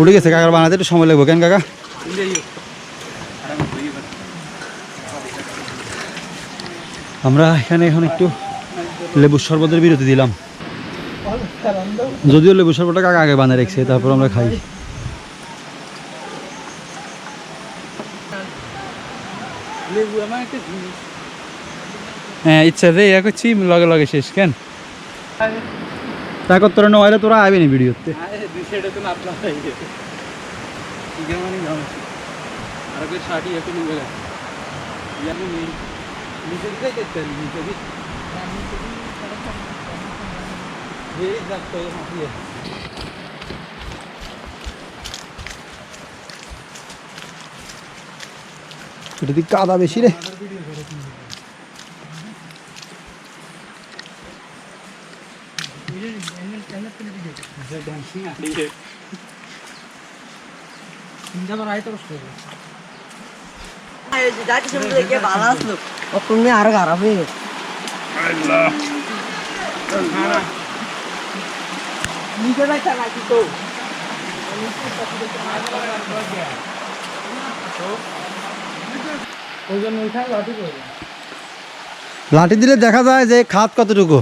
উঠে গেছে কাকার বানাতে একটু সময় লাগবে কেন কাকা? আমরা এখানে এখন একটু লেবুর শরবতের বিরতি দিলাম। যদিও লেবু শরবতটা কাকা আগে বানিয়ে রেখেছে তারপর আমরা খাই। হ্যাঁ ইচ্ছা যে ইয়া করছি লগে লগে শেষ কেন? তারপর তোরা নয় তোরা আবি না। ভিডিওতে কাদা বেশি রে যাকে শুনতে দেখে ভালো আসলো তুমি আরও খারাপ হয়ে গেছে নিচে যাইতে নাকি তো লাঠি দিলে দেখা যায় যে খাত কতটুকু?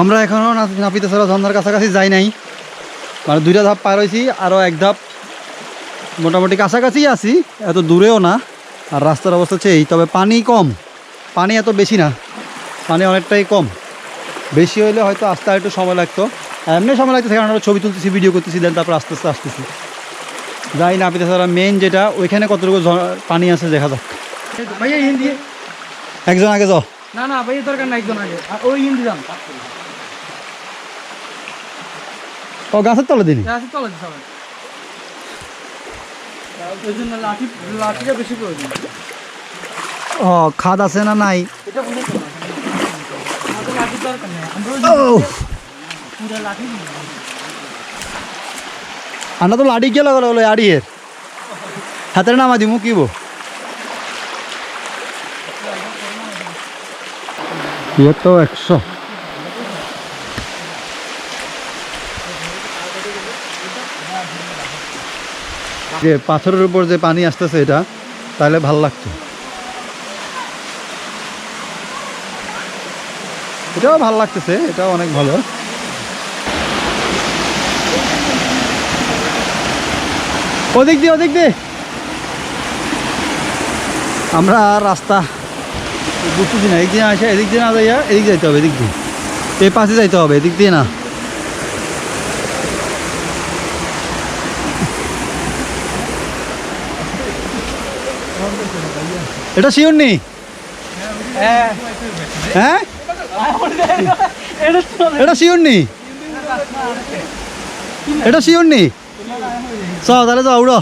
আমরা এখনও নাপিতে ছাড়া ঝর্নার কাছাকাছি যাই নাই। মানে দুইটা ধাপ পার হয়েছি আরও এক ধাপ মোটামুটি কাছাকাছি আছি এত দূরেও না। আর রাস্তার অবস্থা হচ্ছে এই তবে পানি কম। পানি এত বেশি না। পানি অনেকটাই কম। বেশি হইলে হয়তো আসতে একটু সময় লাগতো। এমনি সময় লাগতেছে কারণ আমরা ছবি তুলতেছি ভিডিও করতেছি দেন তারপর আস্তে আস্তে আসতেছি। যাই নাপিতে ছাড়া মেন যেটা ওইখানে কতটুকু পানি আছে দেখা যাক। ভাইয়া হিন্দি? একজন আগে যাও। না না ভাইয়া দরকার না একজন আগে। ওই হিন্দি যান। ও গাছের তলে সবাই ওই জন্য লাঠি লাঠিটা বেশি প্রয়োজন। ও খাদ আছে না নাই? এটা বুঝে তো না আমাদের দরকার নেই। আমরা ওই ও। পুরো লাঠি আমরা তো লাড়ি গেল গেল হলো আড়িয়ের হাতের নামা দিমু কিবো ইয়ে তো একশো। যে পাথরের উপর যে পানি আসতেছে এটা তাহলে ভালো লাগতো এটাও ভালো লাগতেছে এটাও অনেক ভালো। ওদিক দিয়ে ওদিক দিয়ে। আমরা রাস্তা বুঝতেছি না, এদিক দিয়ে আসে, এদিক দিয়ে না যাইয়া এদিক যাইতে হবে, এদিক দিয়ে। এই পাশে যাইতে হবে, এদিক দিয়ে না। এটা শিওর নেই হ্যাঁ? এটা শিওর নেই এটা শিওর নেই চ তাহলে যাও উড়ো।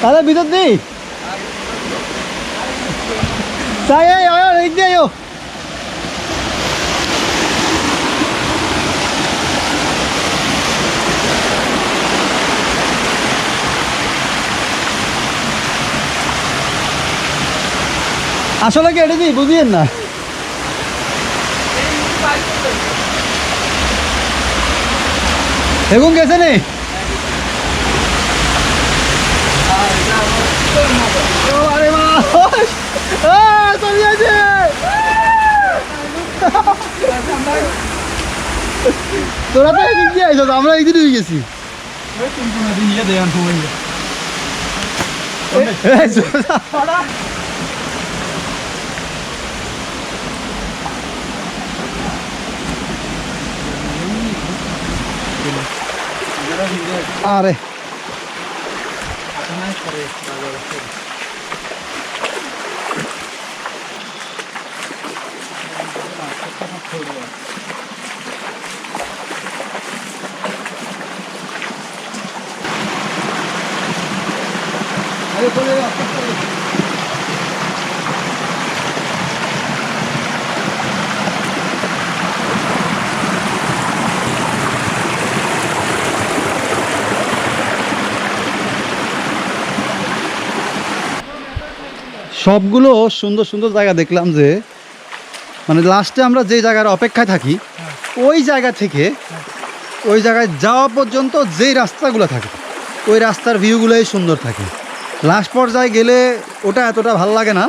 তাহলে ভিতর দিই। আয়ো আসলে কি এটা দিই বুঝিয়েন না? এগুন গেছে নে তোরা তো এদিক দিয়ে আইসো আমরা এদিক দিয়ে গেছি এই, আরে। আরে চলে যাও সবগুলো সুন্দর সুন্দর জায়গা দেখলাম যে মানে লাস্টে আমরা যে জায়গার অপেক্ষায় থাকি ওই জায়গা থেকে ওই জায়গায় যাওয়া পর্যন্ত যেই রাস্তাগুলো থাকে ওই রাস্তার ভিউগুলোই সুন্দর থাকে। লাস্ট পর্যায়ে গেলে ওটা এতটা ভালো লাগে না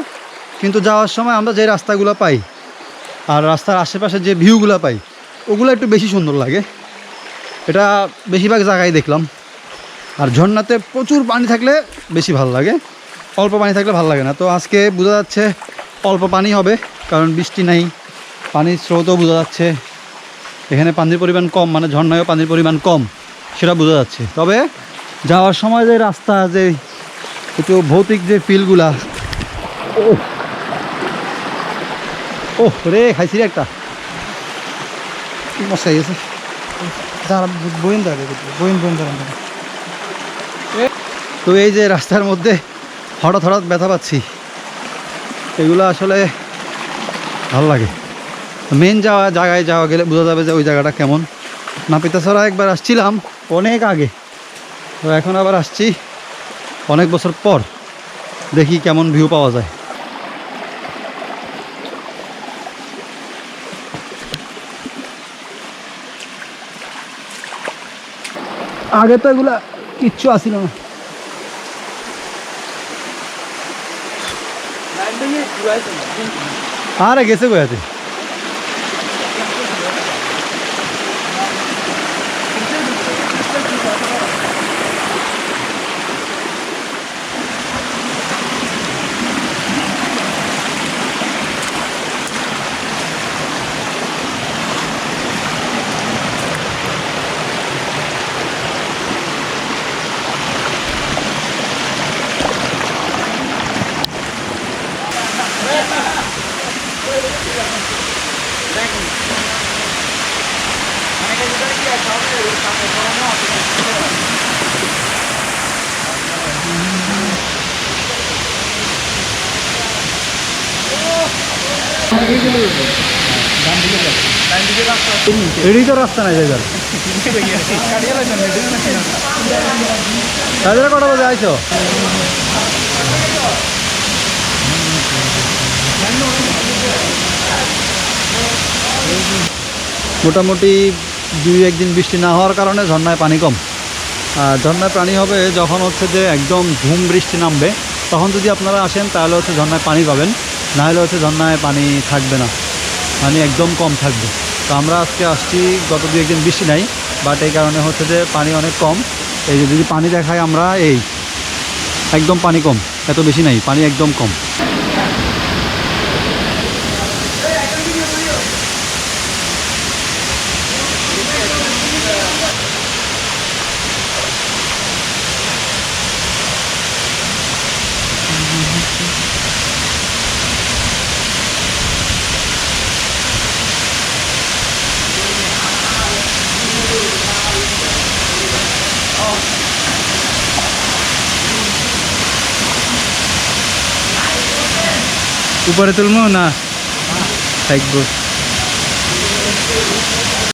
কিন্তু যাওয়ার সময় আমরা যে রাস্তাগুলো পাই আর রাস্তার আশেপাশে যে ভিউগুলো পাই ওগুলো একটু বেশি সুন্দর লাগে। এটা বেশিরভাগ জায়গায় দেখলাম। আর ঝর্ণাতে প্রচুর পানি থাকলে বেশি ভালো লাগে। অল্প পানি থাকলে ভালো লাগে না। তো আজকে বোঝা যাচ্ছে অল্প পানি হবে, কারণ বৃষ্টি নাই। পানির স্রোতও বোঝা যাচ্ছে। এখানে পানির পরিমাণ কম মানে ঝর্ণায়ও পানির পরিমাণ কম, সেটা বোঝা যাচ্ছে। তবে যাওয়ার সময় যে রাস্তা, যে একটু ভৌতিক যে ফিলগুলা ও রে, খাইছি রে একটা। মশাই তো এই যে রাস্তার মধ্যে হঠাৎ হঠাৎ ব্যথা পাচ্ছি। এগুলো আসলে ভালো লাগে। মেন যাওয়া, জায়গায় যাওয়া গেলে বোঝা যাবে যে ওই জায়গাটা কেমন। নাপিতাছড়া একবার আসছিলাম অনেক আগে। তো এখন আবার আসছি অনেক বছর পর। দেখি কেমন ভিউ পাওয়া যায়। আগে তো এগুলা কিচ্ছু আসিল না। আরে গেছে কোয়াতে এটাই তো রাস্তা নাই যাইবার তাদের কটা বাজে? আইছো? মোটামুটি দুই একদিন বৃষ্টি না হওয়ার কারণে ঝর্ণায় পানি কম। ঝর্ণায় পানি হবে যখন হচ্ছে যে একদম ঝুম বৃষ্টি নামবে, তখন যদি আপনারা আসেন তাহলে হচ্ছে ঝর্ণায় পানি পাবেন, না হলে হচ্ছে ঝর্ণায় পানি থাকবে না। পানি একদম কম থাকবে। তো আমরা আজকে আসছি, গত দু একদিন বৃষ্টি নাই বাট এই কারণে হচ্ছে যে পানি অনেক কম। এই যে যদি পানি দেখায় আমরা, এই, একদম পানি কম, এত বেশি নাই, পানি একদম কম। উপরে তুলবো না থাকব